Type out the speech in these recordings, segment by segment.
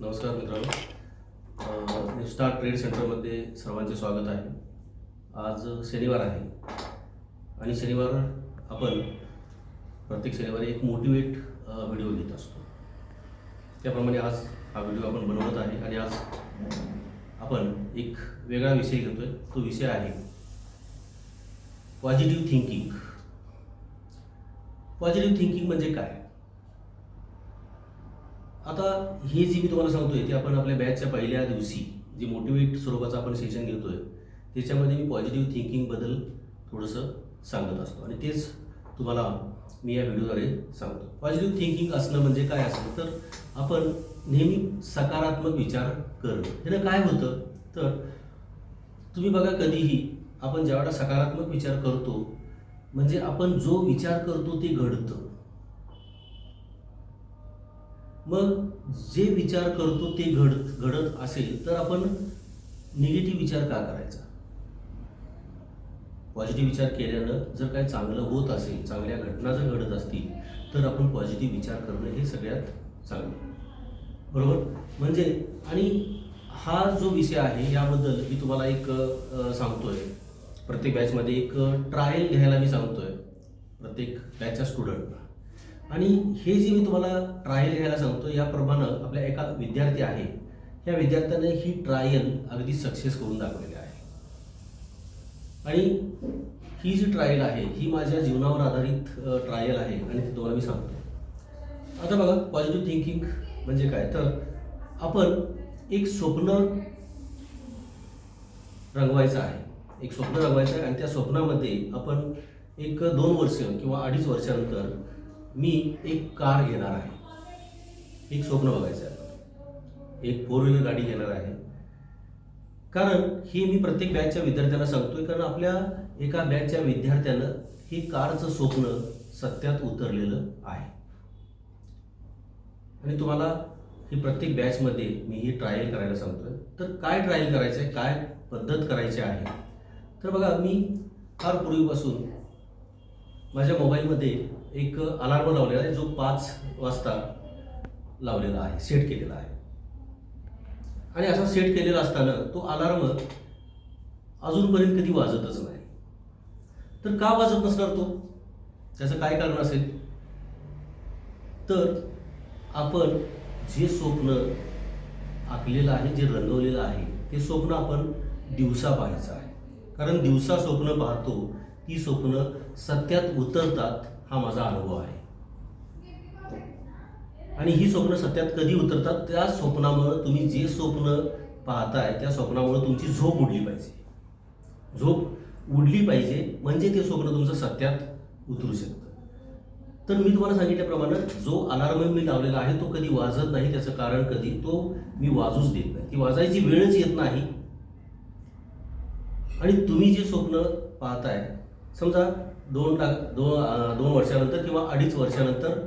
नमस्कार मित्रांनो. Star trade सेंटरमध्ये सर्वांचे स्वागत आहे. आज शनिवार आहे आणि शनिवार आपण प्रत्येक शनिवारी एक मोटिवेट व्हिडिओ घेत असतो. त्याप्रमाणे आज हा व्हिडिओ आपण बनवत आहे आणि आज आपण एक वेगळा विषय घेतोय. तो विषय आहे पॉझिटिव्ह थिंकिंग पॉझिटिव्ह थिंकिंग म्हणजे काय? आता हे जी मी तुम्हाला सांगतोय ती आपण आपल्या बॅचच्या पहिल्या दिवशी जे मोटिवेट स्वरूपाचं आपण सेशन घेतोय त्याच्यामध्ये मी पॉझिटिव्ह थिंकिंगबद्दल थोडंसं सांगत असतो. आणि तेच तुम्हाला मी या व्हिडिओद्वारे सांगतो. पॉझिटिव्ह थिंकिंग असणं म्हणजे काय असतं तर आपण नेहमी सकारात्मक विचार करणं. ह्यानं काय होतं? तर तुम्ही बघा कधीही आपण ज्यावेळेला सकारात्मक विचार करतो म्हणजे आपण जो विचार करतो ते घडतं. मग जे विचार करतो ते घड घडत असेल तर आपण निगेटिव्ह विचार का करायचा? पॉझिटिव्ह विचार केल्यानं जर काही चांगलं होत असेल चांगल्या घटना जर घडत असतील तर आपण पॉझिटिव्ह विचार करणं हे सगळ्यात चांगलं. बरोबर? म्हणजे आणि हा जो विषय आहे याबद्दल मी तुम्हाला एक सांगतोय. प्रत्येक बॅचमध्ये एक ट्रायल घ्यायला मी सांगतोय. प्रत्येक बॅचच्या स्टुडंटला आणि हे जे मी तुम्हाला ट्रायल घ्यायला सांगतो याप्रमाणे आपल्या एका विद्यार्थी आहे. या विद्यार्थ्याने ही ट्रायल अगदी सक्सेस करून दाखवलेली आहे. आणि ही जी ट्रायल आहे ही माझ्या जीवनावर आधारित ट्रायल आहे आणि ती तुम्हाला मी सांगतो आता बघा पॉझिटिव्ह थिंकिंग म्हणजे काय? तर आपण एक स्वप्न रंगवायचं आहे. एक स्वप्न रंगवायचं आहे आणि त्या स्वप्नामध्ये आपण एक दोन वर्ष किंवा अडीच वर्षानंतर मी एक कार घेणार आहे. एक स्वप्न बघायचं आहे एक फोर व्हीलर गाडी घेणार आहे. कारण हे मी प्रत्येक बॅचच्या विद्यार्थ्यांना सांगतोय कारण आपल्या एका बॅचच्या विद्यार्थ्यानं हे कारचं स्वप्न सत्यात उतरलेलं आहे. आणि तुम्हाला ही प्रत्येक बॅचमध्ये मी ही ट्रायल करायला सांगतोय. तर काय ट्रायल करायचं आहे काय पद्धत करायची आहे? तर बघा मी फार पूर्वीपासून माझ्या मोबाईलमध्ये एक अलार्म लावलेला आहे जो पाच वाजता लावलेला आहे सेट केलेला आहे. आणि असा सेट केलेला असताना तो अलार्म अजूनपर्यंत कधी वाजतच नाही. तर का वाजत नसणार तो? त्याचं काय कारण असेल? तर आपण जे स्वप्न आखलेलं आहे जे रंगवलेलं आहे ते स्वप्न आपण दिवसा पाहायचं आहे. कारण दिवसा स्वप्न पाहतो ती स्वप्न सत्यात उतरतात. हा माझा अनुभव आहे. आणि ही स्वप्न सत्यात कधी उतरतात? त्या स्वप्नामुळं तुम्ही जे स्वप्न पाहताय त्या स्वप्नामुळं तुमची झोप उडली पाहिजे. झोप उडली पाहिजे म्हणजे ते स्वप्न तुमचं सत्यात उतरू शकतं. तर मी तुम्हाला सांगितल्याप्रमाणे जो अलार्म मी लावलेला आहे तो कधी वाजत नाही. त्याचं कारण कधी? तो मी वाजूच देत नाही. ती वाजायची वेळच येत नाही. आणि तुम्ही जे स्वप्न पाहताय समजा दोन लाख दोन दोन वर्षानंतर किंवा अडीच वर्षानंतर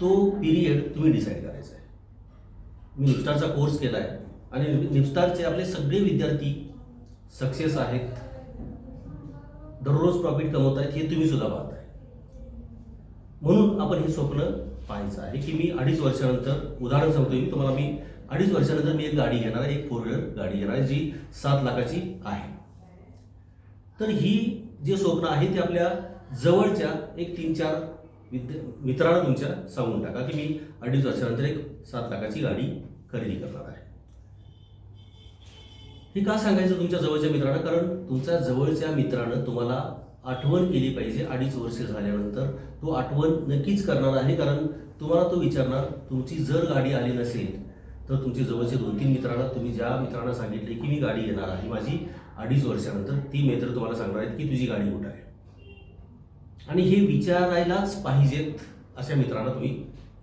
तो पिरियड तुम्ही डिसाईड करायचा आहे. मी निपस्टारचा कोर्स केला आहे आणि निपस्टारचे आपले सगळे विद्यार्थी सक्सेस आहेत. दररोज प्रॉफिट कमवत आहेत हे तुम्ही सुद्धा पाहताय म्हणून आपण हे स्वप्न पाहायचं आहे की मी अडीच वर्षानंतर उदाहरण सांगतो मी तुम्हाला मी अडीच वर्षानंतर मी एक गाडी घेणार आहे एक फोर व्हीलर गाडी घेणार आहे जी सात लाखाची आहे. तर ही जे स्वप्न आहे ते आपल्या जवळच्या एक तीन चार विद्या मित्रांना तुमच्या सांगून टाका की मी अडीच वर्षानंतर एक सात लाखाची गाडी खरेदी करणार आहे. हे का सांगायचं तुमच्या जवळच्या मित्रांना कारण तुमच्या जवळच्या मित्रानं तुम्हाला आठवण केली पाहिजे अडीच वर्ष झाल्यानंतर. तो आठवण नक्कीच करणार आहे कारण तुम्हाला तो विचारणार तुमची जर गाडी आली नसेल तर तुमचे जवळचे दोन तीन मित्रांना तुम्ही ज्या मित्रांना सांगितले की मी गाडी घेणार आहे माझी अडीच वर्षानंतर ती मित्र तुम्हाला सांगणार आहेत की तुझी गाडी कुठं आहे. आणि हे विचारायलाच पाहिजेत अशा मित्रांना तुम्ही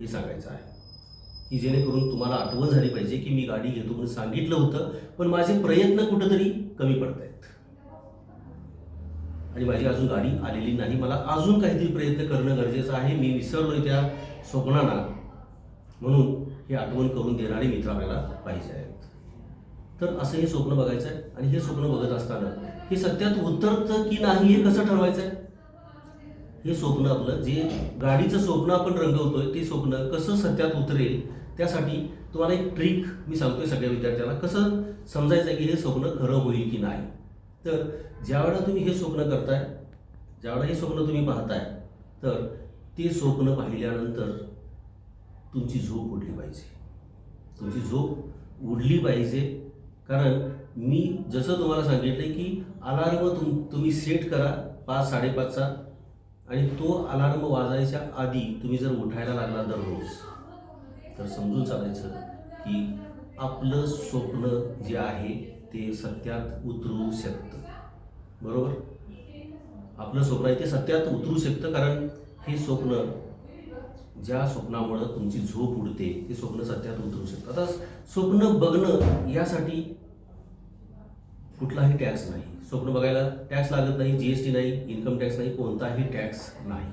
हे सांगायचं आहे. की जेणेकरून तुम्हाला आठवण झाली पाहिजे की मी गाडी घेतो म्हणून सांगितलं होतं पण माझे प्रयत्न कुठंतरी कमी पडत आहेत आणि माझी अजून गाडी आलेली नाही. मला अजून काहीतरी प्रयत्न करणं गरजेचं आहे. मी विसरलोय त्या स्वप्नांना. म्हणून हे आठवण करून देणारे मित्र आपल्याला पाहिजे आहेत. तर असं हे स्वप्न बघायचं आहे आणि हे स्वप्न बघत असताना हे सत्यात उतरतं की नाही हे कसं ठरवायचं आहे हे स्वप्न आपलं. जे गाडीचं स्वप्न आपण रंगवतोय ते स्वप्न कसं सत्यात उतरेल त्यासाठी तुम्हाला एक ट्रिक मी सांगतोय सगळ्या विद्यार्थ्यांना. कसं समजायचं आहे की हे स्वप्न खरं होईल की नाही. तर ज्यावेळेला तुम्ही हे स्वप्न करताय ज्यावेळेला हे स्वप्न तुम्ही पाहताय तर ते स्वप्न पाहिल्यानंतर तुमची झोप उडली पाहिजे. तुमची झोप उडली पाहिजे. कारण मी जसं तुम्हाला सांगितलं की अलार्म तुम तुम्ही सेट करा पाच साडेपाचचा. आणि तो अलार्म वाजायच्या आधी तुम्ही जर उठायला लागला दररोज तर समजून चालायचं की आपलं स्वप्न जे आहे ते सत्यात उतरू शकतं. बरोबर? आपलं स्वप्न आहे ते सत्यात उतरू शकतं कारण हे स्वप्न ज्या स्वप्नामुळं तुमची झोप उडते ते स्वप्न सत्यात उतरू शकतं. आता स्वप्न बघणं यासाठी कुठलाही टॅक्स नाही. स्वप्न बघायला टॅक्स लागत नाही जीएसटी नाही इन्कम टॅक्स नाही कोणताही टॅक्स नाही.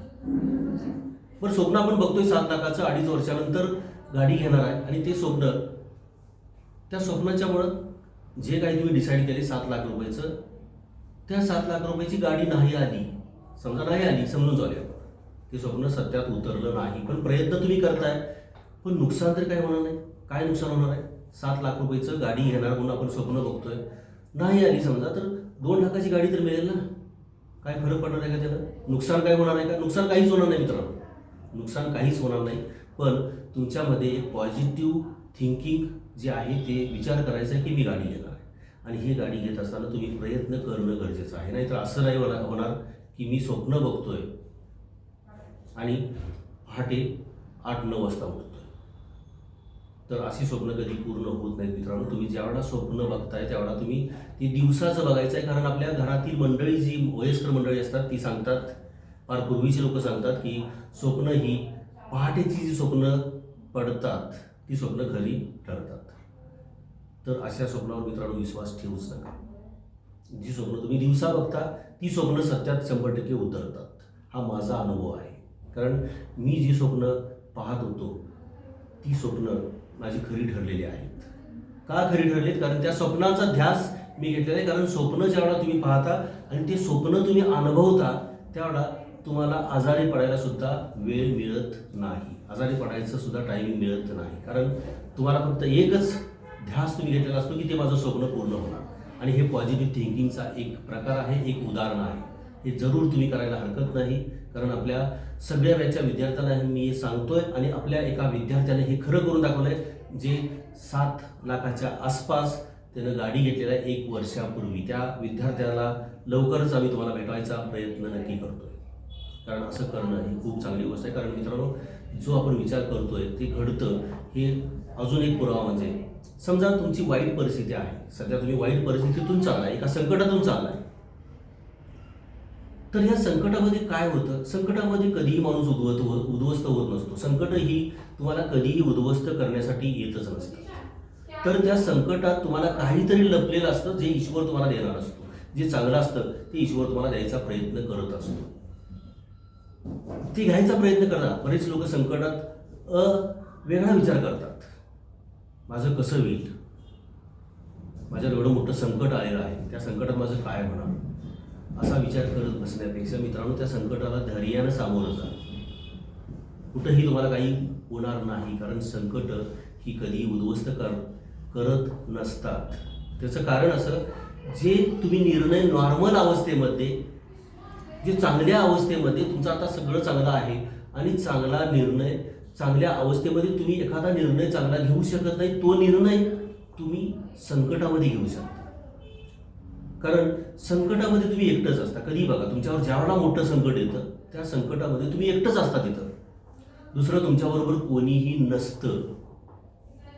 पण स्वप्न आपण बघतोय सात लाखाचं अडीच वर्षानंतर गाडी घेणार आहे आणि ते स्वप्न त्या स्वप्नाच्यामुळं जे काही तुम्ही डिसाईड केले सात लाख रुपयाचं त्या सात लाख रुपयाची गाडी नाही आली. समजा नाही आली समजून जाऊया ते स्वप्न सत्यात उतरलं नाही. पण प्रयत्न तुम्ही करताय. पण नुकसान तर काय होणार नाही. काय नुकसान होणार आहे? सात लाख रुपयाचं गाडी घेणार म्हणून आपण स्वप्न बघतोय. नाही आली समजा तर दोन लाखाची गाडी तर मिळेल ना? काय फरक पडणार आहे का त्याला? नुकसान काय होणार आहे का? नुकसान काहीच होणार नाही मित्रांनो. नुकसान काहीच होणार नाही. पण तुमच्यामध्ये एक पॉझिटिव्ह थिंकिंग जे आहे ते विचार करायचा आहे की मी गाडी घेणार आहे. आणि ही गाडी घेत असताना तुम्ही प्रयत्न करणं गरजेचं आहे. नाहीतर असं नाही होणार होणार की मी स्वप्न बघतोय. आणि पहाटे आठ नऊ वाजता उठतो तर अशी स्वप्न कधी पूर्ण होत नाहीत मित्रांनो. तुम्ही ज्यावेळेला स्वप्न बघताय त्यावेळेला तुम्ही ती दिवसाचं बघायचं आहे कारण आपल्या घरातील मंडळी जी वयस्कर मंडळी असतात ती सांगतात फार पूर्वीचे लोक सांगतात की स्वप्न ही पहाटेची जी स्वप्न पडतात ती स्वप्न खरी ठरतात. तर अशा स्वप्नावर मित्रांनो विश्वास ठेवूच नका. जी स्वप्न तुम्ही दिवसा बघता ती स्वप्न सत्यात शंभर टक्के उतरतात. हा माझा अनुभव आहे. कारण मी जी स्वप्न पाहत होतो ती स्वप्न माझी खरी ठरलेली आहेत. का खरी ठरलीत? कारण त्या स्वप्नाचा ध्यास मी घेतलेला आहे. कारण स्वप्न ज्यावेळा तुम्ही पाहता आणि ते स्वप्न तुम्ही अनुभवता त्यावेळा तुम्हाला आजारी पडायला सुद्धा वेळ मिळत नाही. आजारी पडायचं सुद्धा टायमिंग मिळत नाही. कारण तुम्हाला फक्त एकच ध्यास तुम्ही घेतलेला असतो की ते माझं स्वप्न पूर्ण होणार. आणि हे पॉझिटिव्ह थिंकिंगचा एक प्रकार आहे एक उदाहरण आहे. हे जरूर तुम्ही करायला हरकत नाही. कारण आपल्या सगळ्या बॅचच्या विद्यार्थ्यांना मी हे सांगतोय आणि आपल्या एका विद्यार्थ्याने हे खरं करून दाखवलंय जे सात लाखाच्या आसपास त्यानं गाडी घेतलेला आहे एक वर्षापूर्वी. त्या विद्यार्थ्याला लवकरच आम्ही तुम्हाला भेटवायचा प्रयत्न नक्की करतोय. कारण असं करणं ही खूप चांगली गोष्ट आहे. कारण मित्रांनो जो आपण विचार करतोय ते घडतं. हे अजून एक पुरावा म्हणजे समजा तुमची वाईट परिस्थिती आहे. सध्या तुम्ही वाईट परिस्थितीतून चाललाय एका संकटातून चाललाय. तर या संकटामध्ये काय होतं? संकटामध्ये कधीही माणूस उद्वत उद्ध्वस्त होत नसतो. संकट ही तुम्हाला कधीही उद्ध्वस्त करण्यासाठी येतच नसतं. तर त्या संकटात तुम्हाला काहीतरी लपलेलं असतं जे ईश्वर तुम्हाला देणार असतो. जे चांगलं असतं ते ईश्वर तुम्हाला द्यायचा प्रयत्न करत असतो. ते घ्यायचा प्रयत्न करतात बरेच लोक संकटात अ वेगळा विचार करतात. माझं कसं होईल? माझ्यावर एवढं मोठं संकट आलेलं आहे. त्या संकटात माझं काय होणार? असा विचार करत बसण्यापेक्षा मित्रांनो त्या संकटाला धैर्यानं सामोरं जा. कुठंही तुम्हाला काही होणार नाही कारण संकट ही कधी उद्ध्वस्त कर करत नसतात. त्याचं कारण असं जे तुम्ही निर्णय नॉर्मल अवस्थेमध्ये जे चांगल्या अवस्थेमध्ये तुमचं आता सगळं चांगलं आहे आणि चांगला निर्णय चांगल्या अवस्थेमध्ये तुम्ही एखादा निर्णय चांगला घेऊ शकत नाही तो निर्णय तुम्ही संकटामध्ये घेऊ शकता. कारण संकटामध्ये तुम्ही एकटंच असता. कधी बघा तुमच्यावर ज्यावेळेला मोठं संकट येतं त्या संकटामध्ये तुम्ही एकटंच असता तिथं. दुसरं तुमच्याबरोबर कोणीही नसतं.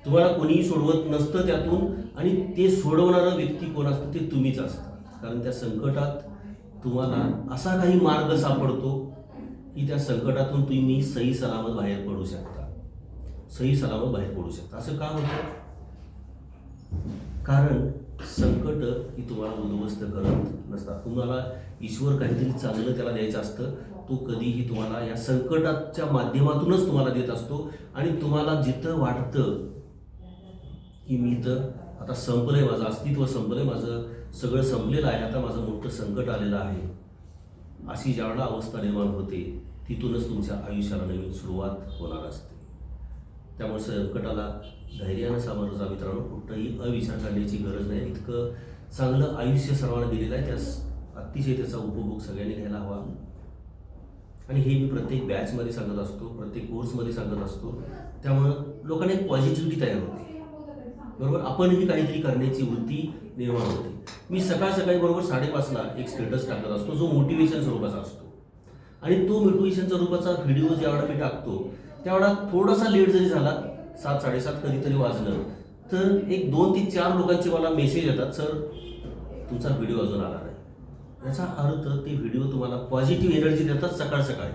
तुम्हाला कोणीही सोडवत नसतं त्यातून आणि ते सोडवणारं व्यक्ती कोण असतं ते तुम्हीच असता. कारण त्या संकटात तुम्हाला असा काही मार्ग सापडतो की त्या संकटातून तुम्ही सही सलामत बाहेर पडू शकता. सही सलामत बाहेर पडू शकता. असं का होतं? कारण संकट ही तुम्हाला उद्ध्वस्त करत नसतात. तुम्हाला ईश्वर काहीतरी चांगलं त्याला द्यायचं असतं. तो कधीही तुम्हाला या संकटाच्या माध्यमातूनच तुम्हाला देत असतो. आणि तुम्हाला जिथं वाटतं की मी तर आता संपलंय माझं अस्तित्व संपलंय माझं सगळं संपलेलं आहे आता माझं मोठं संकट आलेलं आहे. अशी ज्यावेळेला अवस्था निर्माण होते. तिथूनच तुमच्या आयुष्याला नवीन सुरुवात होणार असते. त्यामुळे संकटाला धैर्यानं सामोरं जा मित्रांनो. कुठंही अविचार करण्याची गरज नाही. इतकं चांगलं आयुष्य सर्वांना दिलेलं आहे. त्यास अतिशय त्याचा उपभोग सगळ्यांनी घ्यायला हवा. आणि हे मी प्रत्येक बॅचमध्ये सांगत असतो प्रत्येक कोर्समध्ये सांगत असतो. त्यामुळं लोकांना एक पॉझिटिव्हिटी तयार होते. बरोबर? आपणही काहीतरी करण्याची वृत्ती निर्माण होते. मी सकाळ सकाळी बरोबर साडेपाचला एक स्टेटस टाकत असतो जो मोटिवेशन स्वरूपाचा असतो. आणि तो मोटिवेशन स्वरूपाचा व्हिडिओ ज्यावेळा मी टाकतो त्यावेळा थोडासा लेट जरी झाला सात साडेसात कधीतरी वाजलं. तर एक दोन ते चार लोकांचे मला मेसेज येतात सर तुमचा व्हिडिओ अजून आला नाही. याचा अर्थ ते व्हिडिओ तुम्हाला पॉझिटिव्ह एनर्जी देतात सकाळ सकाळी.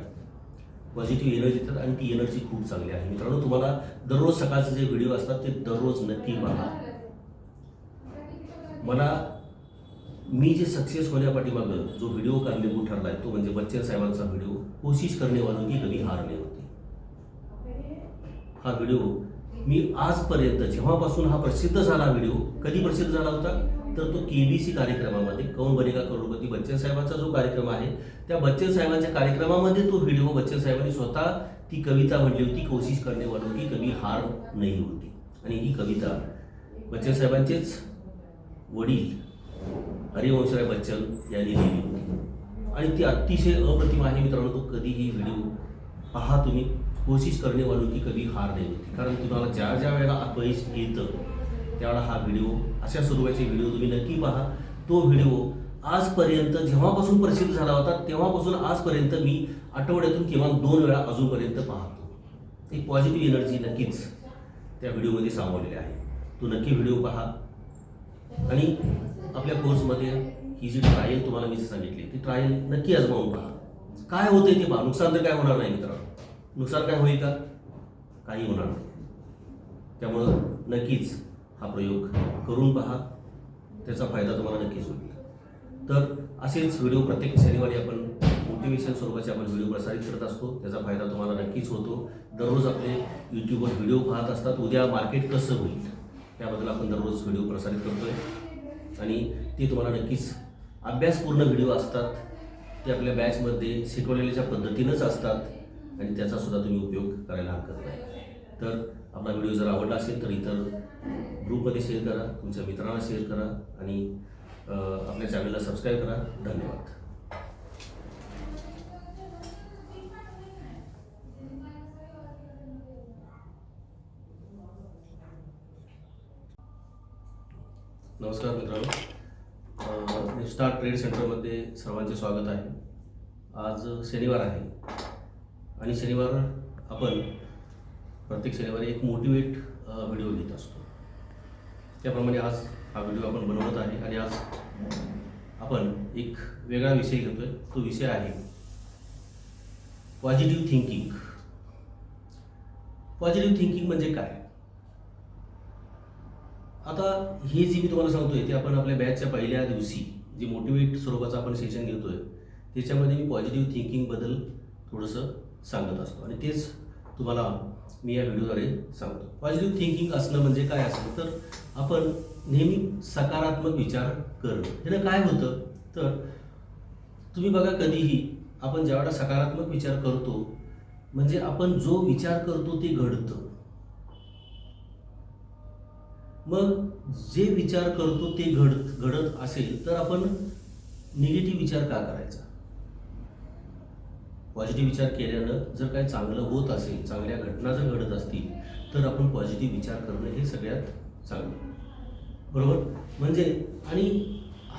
पॉझिटिव्ह एनर्जी देतात आणि ती एनर्जी खूप चांगली आहे. मित्रांनो तुम्हाला दररोज सकाळचे जे व्हिडिओ असतात ते दररोज नक्की बघा मला मी जे सक्सेस होण्यापाठीमागं जो व्हिडिओ कारणीभूत ठरला आहे तो म्हणजे बच्चन साहेबांचा व्हिडिओ कोशिश करणे वालों की कधी हार नाही होती हा व्हिडिओ मी आजपर्यंत जेव्हापासून हा प्रसिद्ध झाला व्हिडिओ कधी प्रसिद्ध झाला होता? तर तो के बी सी कार्यक्रमामध्ये कौन बनेगा करोडपती बच्चन साहेबांचा जो कार्यक्रम आहे त्या बच्चन साहेबांच्या कार्यक्रमामध्ये तो व्हिडिओ बच्चन साहेबांनी स्वतः ती कविता म्हणली होती कोशिश करणे वालों की कभी हार नाही होती. आणि ही कविता बच्चन साहेबांचेच वडील हरिवंशराय बच्चन यांनी लिहिली होती. आणि ती अतिशय अप्रतिम आहे मित्रांनो तो कधीही व्हिडिओ पहा तुम्ही. कोशिश करणे वालों की कधी हार नाही होती। कारण तुम्हाला ज्या ज्या वेळेला अपयश येतं त्यावेळेला हा व्हिडिओ अशा स्वरूपाचे व्हिडिओ तुम्ही नक्की पहा. तो व्हिडिओ आजपर्यंत जेव्हापासून प्रसिद्ध झाला होता तेव्हापासून आजपर्यंत मी आठवड्यातून किमान दोन वेळा अजूनपर्यंत पाहतो. एक पॉझिटिव्ह एनर्जी नक्कीच त्या व्हिडिओमध्ये सामावलेली आहे. तो नक्की व्हिडिओ पहा. आणि आपल्या कोर्समध्ये ही जी ट्रायल तुम्हाला मी सांगितली ती ट्रायल नक्की आजमावून पहा. काय होते ते पहा? नुकसान तर काय होणार नाही मित्रांनो. नुकसान काय होईल का? काही होणार नाही. त्यामुळं नक्कीच हा प्रयोग करून पहा. त्याचा फायदा तुम्हाला नक्कीच होईल. तर असेच व्हिडिओ प्रत्येक शनिवारी आपण मोटिवेशन स्वरूपाचे आपण व्हिडिओ प्रसारित करत असतो. त्याचा फायदा तुम्हाला नक्कीच होतो. दररोज आपले यूट्यूबवर व्हिडिओ पाहत असतात. उद्या मार्केट कसं होईल? त्याबद्दल आपण दररोज व्हिडिओ प्रसारित करतोय. आणि ते तुम्हाला नक्कीच अभ्यासपूर्ण व्हिडिओ असतात. ते आपल्या बॅचमध्ये शिकवलेल्या पद्धतीनंच असतात. आणि त्याचा सुद्धा तुम्ही उपयोग करायला हरकत नाही. तर आपला व्हिडिओ जर आवडला असेल तर इतर ग्रुपमध्ये शेअर करा तुमच्या मित्रांना शेअर करा आणि आपल्या चॅनलला सबस्क्राईब करा. धन्यवाद. नमस्कार मित्रांनो. स्टार ट्रेड सेंटरमध्ये सर्वांचे स्वागत आहे. आज शनिवार आहे. आणि शनिवार आपण प्रत्येक शनिवारी एक मोटिवेट व्हिडिओ घेत असतो. त्याप्रमाणे आज हा व्हिडिओ आपण बनवत आहे आणि आज आपण एक वेगळा विषय घेतोय. तो विषय आहे पॉझिटिव्ह थिंकिंग पॉझिटिव्ह थिंकिंग म्हणजे काय? आता हे जे मी तुम्हाला सांगतोय ते आपण आपल्या बॅचच्या पहिल्या दिवशी जे मोटिवेट स्वरूपाचं आपण सेशन घेतोय त्याच्यामध्ये मी पॉझिटिव्ह थिंकिंगबद्दल थोडंसं सांगत असतो. आणि तेच तुम्हाला मी या व्हिडिओद्वारे सांगतो. पॉझिटिव्ह थिंकिंग असणं म्हणजे काय असतं? तर आपण नेहमी सकारात्मक विचार करणं. ह्यानं काय होतं? तर तुम्ही बघा कधीही आपण ज्यावेळेला सकारात्मक विचार करतो म्हणजे आपण जो विचार करतो ते घडतं. मग जे विचार करतो ते घड घडत असेल तर आपण निगेटिव्ह विचार का करायचा? पॉझिटिव्ह विचार केल्यानं जर काय चांगलं होत असेल चांगल्या घटना जर घडत असतील तर आपण पॉझिटिव्ह विचार करणं हे सगळ्यात चांगलं. बरोबर? म्हणजे आणि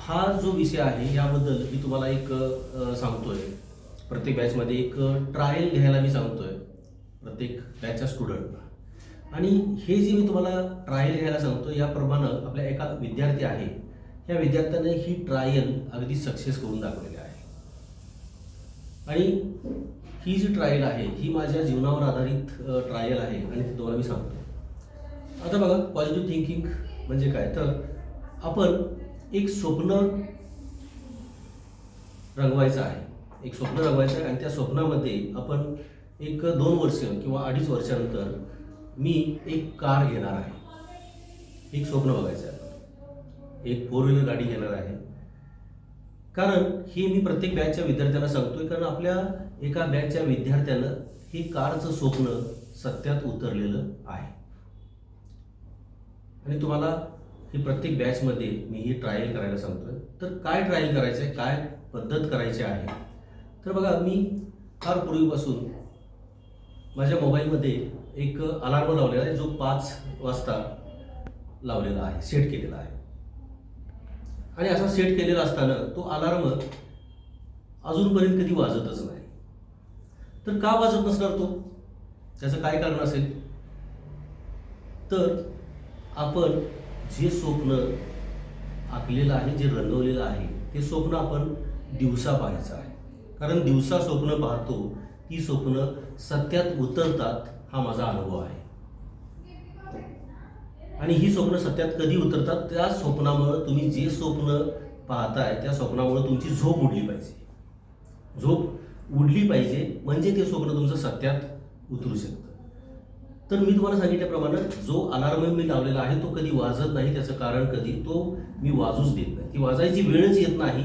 हा जो विषय आहे याबद्दल मी तुम्हाला एक सांगतोय. प्रत्येक बॅचमध्ये एक ट्रायल घ्यायला मी सांगतोय. प्रत्येक बॅचच्या स्टुडंटला आणि हे जे मी तुम्हाला ट्रायल घ्यायला सांगतो याप्रमाणे आपल्या एका विद्यार्थी आहे. या विद्यार्थ्याने ही ट्रायल अगदी सक्सेस करून दाखवलेली आहे. आणि ही जी ट्रायल आहे ही माझ्या जीवनावर आधारित ट्रायल आहे आणि ती तुम्हाला मी सांगतो आता बघा पॉझिटिव्ह थिंकिंग म्हणजे काय? तर आपण एक स्वप्न रंगवायचं आहे. एक स्वप्न रंगवायचं आहे आणि त्या स्वप्नामध्ये आपण एक दोन वर्ष किंवा अडीच वर्षानंतर मी एक कार घेणार आहे. एक स्वप्न बघायचं आहे. एक फोर व्हीलर गाडी घेणार आहे. कारण हे मी प्रत्येक बॅचच्या विद्यार्थ्यांना सांगतोय कारण आपल्या एका बॅचच्या विद्यार्थ्यानं हे कारचं स्वप्न सत्यात उतरलेलं आहे. आणि तुम्हाला ही प्रत्येक बॅचमध्ये मी ही ट्रायल करायला सांगतोय. तर काय ट्रायल करायचं आहे काय पद्धत करायची आहे? तर बघा मी फार पूर्वीपासून माझ्या मोबाईलमध्ये एक अलार्म लावलेला आहे जो पाच वाजता लावलेला आहे सेट केलेला आहे. आणि असा सेट केलेला असताना तो अलार्म अजूनपर्यंत कधी वाजतच नाही. तर का वाजत नसणार तो? त्याचं काय कारण असेल? तर आपण जे स्वप्न आखलेलं आहे जे रंगवलेलं आहे ते स्वप्न आपण दिवसा पाहायचं आहे. कारण दिवसा स्वप्न पाहतो ती स्वप्न सत्यात उतरतात हा माझा अनुभव आहे. आणि ही स्वप्न सत्यात कधी उतरतात? त्या स्वप्नामुळं तुम्ही जे स्वप्न पाहताय त्या स्वप्नामुळं तुमची झोप उडली पाहिजे. झोप उडली पाहिजे म्हणजे ते स्वप्न तुमचं सत्यात उतरू शकतं. तर मी तुम्हाला सांगितल्याप्रमाणे जो अलार्म मी लावलेला आहे तो कधी वाजत नाही त्याचं कारण कधी? तो मी वाजूच देत नाही. ती वाजायची वेळच येत नाही.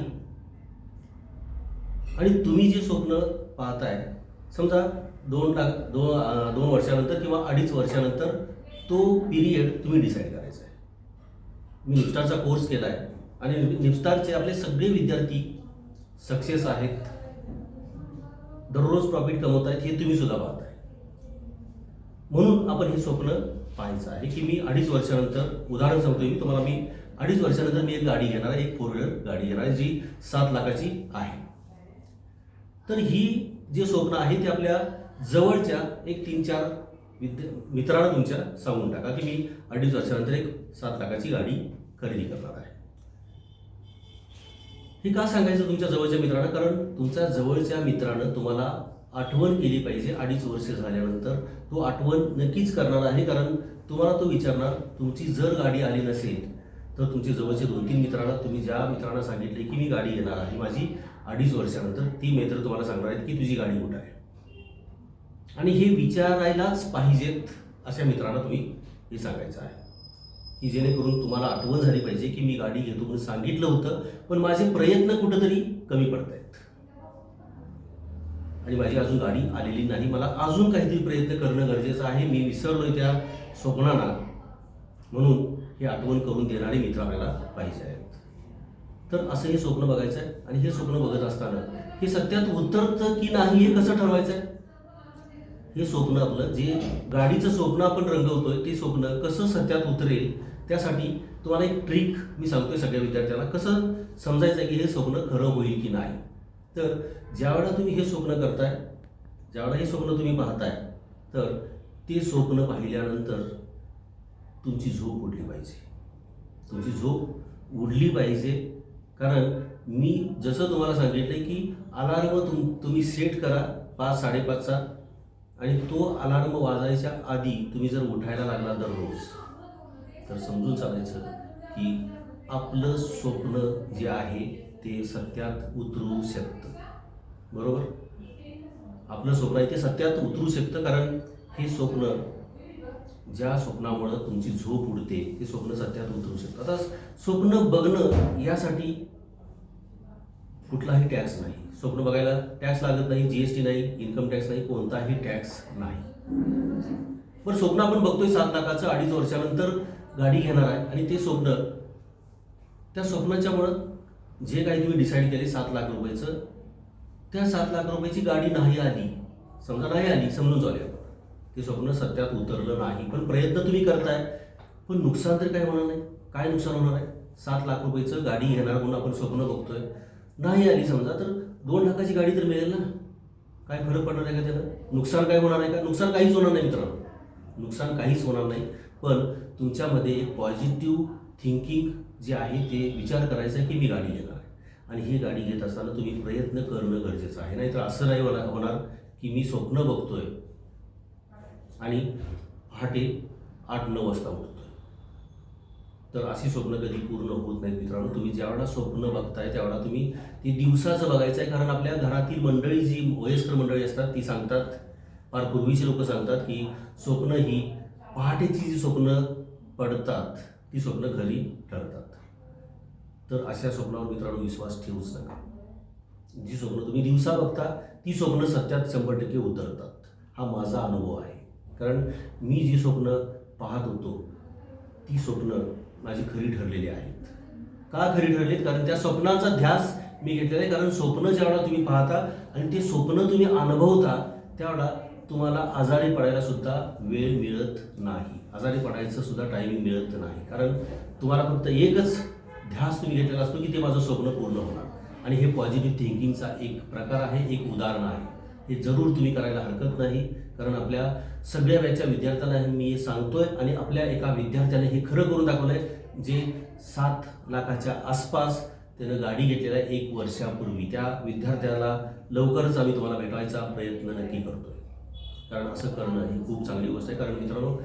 आणि तुम्ही जे स्वप्न पाहताय समजा दोन लाख दोन दोन वर्षानंतर किंवा अडीच वर्षानंतर तो पिरियड तुम्ही डिसाईड करायचा आहे. मी निपस्टारचा कोर्स केला आहे आणि निपस्टारचे आपले सगळे विद्यार्थी सक्सेस आहेत. दररोज प्रॉफिट कमवत आहेत हे तुम्ही सुद्धा पाहताय म्हणून आपण हे स्वप्न पाहायचं आहे की मी अडीच वर्षानंतर उदाहरण सांगतो मी तुम्हाला मी अडीच वर्षानंतर मी एक गाडी घेणार आहे एक फोर व्हीलर गाडी घेणार आहे जी सात लाखाची आहे. तर ही जे स्वप्न आहे ते आपल्या जवळच्या एक तीन चार विद्या मित्रांना तुमच्या सांगून टाका की मी अडीच वर्षानंतर एक सात लाखाची गाडी खरेदी करणार आहे. हे का सांगायचं तुमच्या जवळच्या मित्रांना? कारण तुमच्या जवळच्या मित्रानं तुम्हाला आठवण केली पाहिजे अडीच वर्ष झाल्यानंतर. तो आठवण नक्कीच करणार आहे कारण तुम्हाला तो विचारणार तुमची जर गाडी आली नसेल तर तुमचे जवळचे दोन तीन मित्रांना तुम्ही ज्या मित्रांना सांगितले की मी गाडी घेणार आहे माझी अडीच वर्षानंतर ती मित्र तुम्हाला सांगणार आहेत की तुझी गाडी कुठं आहे. आणि हे विचारायलाच पाहिजेत अशा मित्रांना तुम्ही हे सांगायचं आहे. की जेणेकरून तुम्हाला आठवण झाली पाहिजे की मी गाडी घेतो म्हणून सांगितलं होतं पण माझे प्रयत्न कुठंतरी कमी पडत आहेत आणि माझी अजून गाडी आलेली नाही. मला अजून काहीतरी प्रयत्न करणं गरजेचं आहे. मी विसरलोय त्या स्वप्नांना. म्हणून हे आठवण करून देणारे मित्र आपल्याला पाहिजे आहेत. तर असं हे स्वप्न बघायचं आहे आणि हे स्वप्न बघत असताना हे सत्यात उतरतं की नाही हे कसं ठरवायचं आहे हे स्वप्न आपलं जे गाडीचं स्वप्न आपण रंगवतोय ते स्वप्न कसं सत्यात उतरेल त्यासाठी तुम्हाला एक ट्रिक मी सांगतोय सगळ्या विद्यार्थ्यांना. कसं समजायचं आहे की हे स्वप्न खरं होईल की नाही? तर ज्यावेळेला तुम्ही हे स्वप्न करताय ज्यावेळेला हे स्वप्न तुम्ही पाहताय तर ते स्वप्न पाहिल्यानंतर तुमची झोप उडली पाहिजे. तुमची झोप उडली पाहिजे. कारण मी जसं तुम्हाला सांगितलं की अलार्म तुम तुम्ही सेट करा पाच साडेपाचचा. आणि तो अलार्म वाजायच्या आधी तुम्ही जर उठायला लागला दररोज तर समजून चालायचं की आपलं स्वप्न जे आहे ते सत्यात उतरू शकतं. बरोबर? आपलं स्वप्न आहे ते सत्यात उतरू शकतं कारण हे स्वप्न ज्या स्वप्नामुळं तुमची झोप उडते ते स्वप्न सत्यात उतरू शकतं. आता स्वप्न बघणं यासाठी कुठलाही टॅक्स नाही. स्वप्न बघायला टॅक्स लागत नाही जीएसटी नाही इन्कम टॅक्स नाही कोणताही टॅक्स नाही. पण स्वप्न आपण बघतोय सात लाखाचं अडीच वर्षानंतर गाडी घेणार आहे आणि ते स्वप्न त्या स्वप्नाच्यामुळं जे काही तुम्ही डिसाईड केले सात लाख रुपयाचं त्या सात लाख रुपयाची गाडी नाही आली. समजा नाही आली समजून जाऊया ते स्वप्न सत्यात उतरलं नाही पण प्रयत्न तुम्ही करताय. पण नुकसान तर काय होणार नाही? काय नुकसान होणार आहे? सात लाख रुपयाचं गाडी घेणार म्हणून आपण स्वप्न बघतोय. नाही आली समजा तर दोन लाखाची गाडी तर मिळेल ना? काय फरक पडणार आहे का त्याला? नुकसान काय होणार आहे का? नुकसान काहीच होणार नाही मित्रांनो. नुकसान काहीच होणार नाही. पण तुमच्यामध्ये एक पॉझिटिव्ह थिंकिंग जे आहे ते विचार करायचा आहे की मी गाडी घेणार आहे. आणि ही गाडी घेत असताना तुम्ही प्रयत्न करणं गरजेचं आहे. नाहीतर असं नाही होणार होणार की मी स्वप्न बघतोय. आणि पहाटे आठ नऊ वाजता उठतो तर अशी स्वप्न कधी पूर्ण होत नाहीत मित्रांनो. तुम्ही ज्यावेळेला स्वप्न बघताय त्यावेळेला तुम्ही ती दिवसाचं बघायचं आहे कारण आपल्या घरातील मंडळी जी वयस्कर मंडळी असतात ती सांगतात फार पूर्वीचे लोक सांगतात की स्वप्न ही पहाटेची जी स्वप्न पडतात ती स्वप्न खरी ठरतात. तर अशा स्वप्नावर मित्रांनो विश्वास ठेवूच नका. जी स्वप्न तुम्ही दिवसा बघता ती स्वप्न सत्यात शंभर टक्के उतरतात. हा माझा अनुभव आहे. कारण मी जी स्वप्न पाहत होतो ती स्वप्न माझी खरी ठरलेली आहेत. का खरी ठरलीत? कारण त्या स्वप्नाचा ध्यास मी घेतलेला आहे. कारण स्वप्न ज्यावेळा तुम्ही पाहता आणि ते स्वप्न तुम्ही अनुभवता त्यावेळा तुम्हाला आजारी पडायला सुद्धा वेळ मिळत नाही. आजारी पडायचं सुद्धा टायमिंग मिळत नाही. कारण तुम्हाला फक्त एकच ध्यास तुम्ही घेतलेला असतो की ते माझं स्वप्न पूर्ण होणार. आणि हे पॉझिटिव्ह थिंकिंगचा एक प्रकार आहे एक उदाहरण आहे. हे जरूर तुम्ही करायला हरकत नाही. कारण आपल्या सगळ्या बॅचच्या विद्यार्थ्यांना मी हे सांगतोय आणि आपल्या एका विद्यार्थ्याने हे खरं करून दाखवलंय जे सात लाखाच्या आसपास त्यानं गाडी घेतलेला आहे एक वर्षापूर्वी. त्या विद्यार्थ्याला लवकरच आम्ही तुम्हाला भेटवायचा प्रयत्न नक्की करतोय. कारण असं करणं ही खूप चांगली गोष्ट आहे. कारण मित्रांनो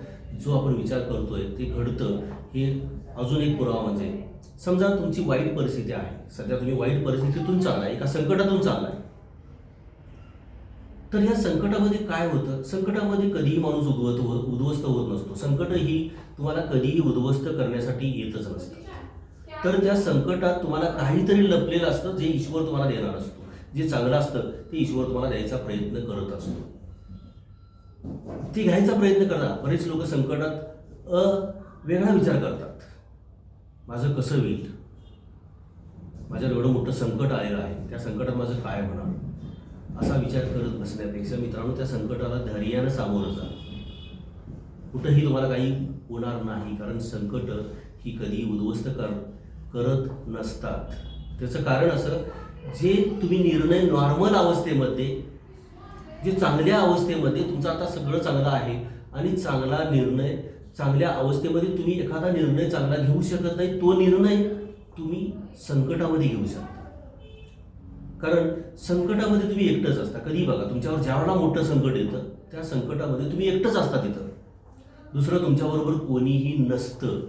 जो आपण विचार करतोय ते घडतं. हे अजून एक पुरावा म्हणजे समजा तुमची वाईट परिस्थिती आहे. सध्या तुम्ही वाईट परिस्थितीतून चाललाय एका संकटातून चाललाय. तर या संकटामध्ये काय होतं? संकटामध्ये कधीही माणूस उद्वत उद्ध्वस्त होत नसतो. संकट ही तुम्हाला कधीही उद्ध्वस्त करण्यासाठी येतच नसतं. तर त्या संकटात तुम्हाला काहीतरी लपलेलं असतं जे ईश्वर तुम्हाला देणार असतो. जे चांगलं असतं ते ईश्वर तुम्हाला द्यायचा प्रयत्न करत असतो. ते घ्यायचा प्रयत्न करतात बरेच लोक संकटात अ वेगळा विचार करतात. माझं कसं होईल? माझ्यावर एवढं मोठं संकट आलेलं आहे. त्या संकटात माझं काय होणार? असा विचार करत बसण्यापेक्षा मित्रांनो त्या संकटाला धैर्यानं सामोरं जा. कुठंही तुम्हाला काही होणार नाही कारण संकट ही कधी उद्ध्वस्त कर करत नसतात. त्याचं कारण असं जे तुम्ही निर्णय नॉर्मल अवस्थेमध्ये जे चांगल्या अवस्थेमध्ये तुमचं आता सगळं चांगलं आहे आणि चांगला निर्णय चांगल्या अवस्थेमध्ये तुम्ही एखादा निर्णय चांगला घेऊ शकत नाही तो निर्णय तुम्ही संकटामध्ये घेऊ शकता. कारण संकटामध्ये तुम्ही एकटंच असता. कधी बघा तुमच्यावर ज्यावेळेला मोठं संकट येतं त्या संकटामध्ये तुम्ही एकटंच असता तिथं. दुसरं तुमच्याबरोबर कोणीही नसतं.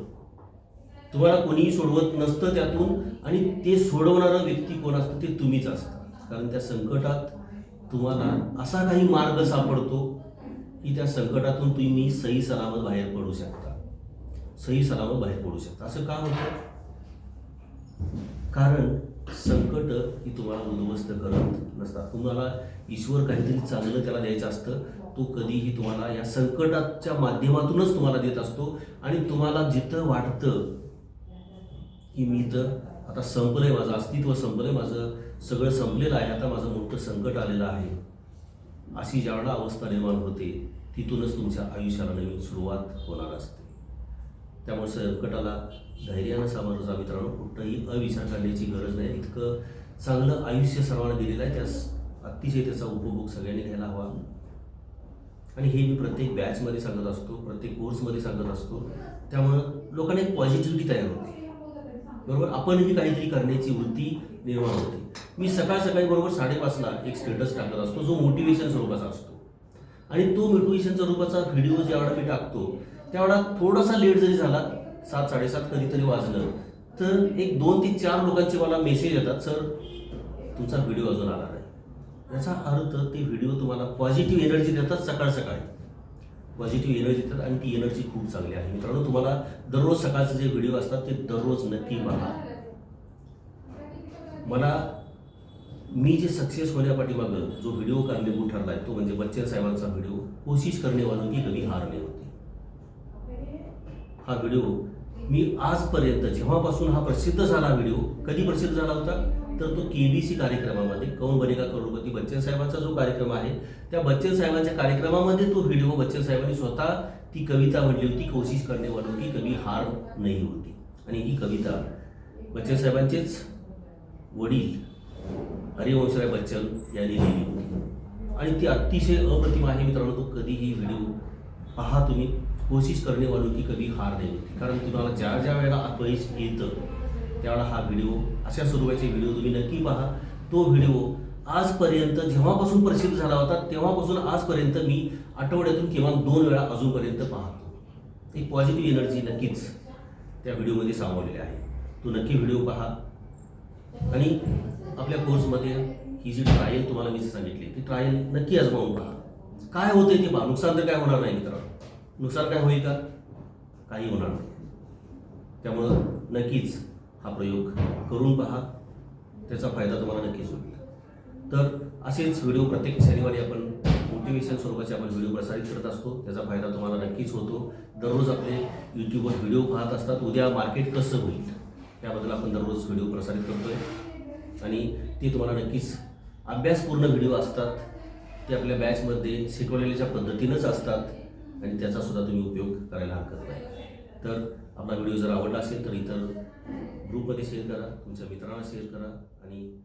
तुम्हाला कोणीही सोडवत नसतं त्यातून आणि ते सोडवणारं व्यक्ती कोण असतं ते तुम्हीच असता. कारण त्या संकटात तुम्हाला असा काही मार्ग सापडतो की त्या संकटातून तुम्ही सही सलामत बाहेर पडू शकता. सही सलामत बाहेर पडू शकता. असं का होतं? कारण संकट ही तुम्हाला उद्ध्वस्त करत नसतात. तुम्हाला ईश्वर काहीतरी चांगलं त्याला द्यायचं असतं. तो कधीही तुम्हाला या संकटाच्या माध्यमातूनच तुम्हाला देत असतो. आणि तुम्हाला जिथं वाटतं की मी तर आता संपलंय माझं अस्तित्व संपलंय माझं सगळं संपलेलं आहे आता माझं मोठं संकट आलेलं आहे. अशी ज्यावेळेला अवस्था निर्माण होते तिथूनच तुमच्या आयुष्याला नवीन सुरुवात होणार असते. त्यामुळे संकटाला धैर्यानं सामोरं जा मित्रांनो कुठंही अविचार करण्याची गरज नाही. इतकं चांगलं आयुष्य सर्वांना दिलेलं आहे. त्यास अतिशय त्याचा उपभोग सगळ्यांनी घ्यायला हवा. आणि हे मी प्रत्येक बॅचमध्ये सांगत असतो प्रत्येक कोर्समध्ये सांगत असतो. त्यामुळं लोकांना एक पॉझिटिव्हिटी तयार होते. बरोबर? आपणही काहीतरी करण्याची वृत्ती निर्माण होते. मी सकाळ सकाळी बरोबर साडेपाचला एक स्टेटस टाकत असतो जो मोटिवेशन स्वरूपाचा असतो. आणि तो मोटिवेशन स्वरूपाचा व्हिडिओ ज्यावेळेला मी टाकतो तेवढा थोडासा लेट जरी झाला सात साडेसात कधीतरी वाजलं तर एक दोन ते चार लोकांचे मला मेसेज येतात सर तुमचा व्हिडिओ अजून आला नाही. याचा अर्थ ते व्हिडिओ तुम्हाला पॉझिटिव्ह एनर्जी देतात सकाळ सकाळी. पॉझिटिव्ह एनर्जी देतात आणि ती एनर्जी खूप चांगली आहे. मित्रांनो तुम्हाला दररोज सकाळचे जे व्हिडिओ असतात ते दररोज नक्की बघा मला मी जे सक्सेस होण्यापाठीमागं जो व्हिडिओ कारणीभूत ठरला आहे तो म्हणजे बच्चन साहेबांचा व्हिडिओ कोशिश करणे वालों की कधी हार नाही होत. हा व्हिडिओ मी आजपर्यंत जेव्हापासून हा प्रसिद्ध झाला व्हिडिओ कधी प्रसिद्ध झाला होता? तर तो के बी सी कार्यक्रमामध्ये कौन बनेगा करोडपती बच्चन साहेबांचा जो कार्यक्रम आहे त्या बच्चन साहेबांच्या कार्यक्रमामध्ये तो व्हिडिओ बच्चन साहेबांनी स्वतः ती कविता म्हणली होती कोशिश करणे वालों की कधी हार नाही होती. आणि ही कविता बच्चन साहेबांचेच वडील हरिवंशराय बच्चन यांनी लिहिली होती. आणि ती अतिशय अप्रतिम आहे मित्रांनो तो कधीही व्हिडिओ पहा तुम्ही. कोशिश करणे वालों की कधी हार नाही होती. कारण तुम्हाला ज्या ज्या वेळेला अपयश येतं त्यावेळेला हा व्हिडिओ अशा स्वरूपाचे व्हिडिओ तुम्ही नक्की पहा. तो व्हिडिओ आजपर्यंत जेव्हापासून प्रसिद्ध झाला होता तेव्हापासून आजपर्यंत मी आठवड्यातून किमान दोन वेळा अजूनपर्यंत पाहतो. एक पॉझिटिव्ह एनर्जी नक्कीच त्या व्हिडिओमध्ये सामावलेली आहे. तो नक्की व्हिडिओ पहा. आणि आपल्या कोर्समध्ये ही जी ट्रायल तुम्हाला मी सांगितली ती ट्रायल नक्की आजमावून पहा. काय होते ते पहा? नुकसान तर काय होणार नाही मित्रांनो. नुकसान काय होईल का? काही होणार नाही. त्यामुळं नक्कीच हा प्रयोग करून पहा. त्याचा फायदा तुम्हाला नक्कीच होईल. तर असेच व्हिडिओ प्रत्येक शनिवारी आपण मोटिवेशन स्वरूपाचे आपण व्हिडिओ प्रसारित करत असतो. त्याचा फायदा तुम्हाला नक्कीच होतो. दररोज आपले यूट्यूबवर व्हिडिओ पाहत असतात. उद्या मार्केट कसं होईल? त्याबद्दल आपण दररोज व्हिडिओ प्रसारित करतोय. आणि ते तुम्हाला नक्कीच अभ्यासपूर्ण व्हिडिओ असतात. ते आपल्या बॅचमध्ये शिकवलेल्या पद्धतीनंच असतात. आणि त्याचा सुद्धा तुम्ही उपयोग करायला हरकत नाही. तर आपला व्हिडिओ जर आवडला असेल तर इतर ग्रुपमध्ये शेअर करा तुमच्या मित्रांना शेअर करा आणि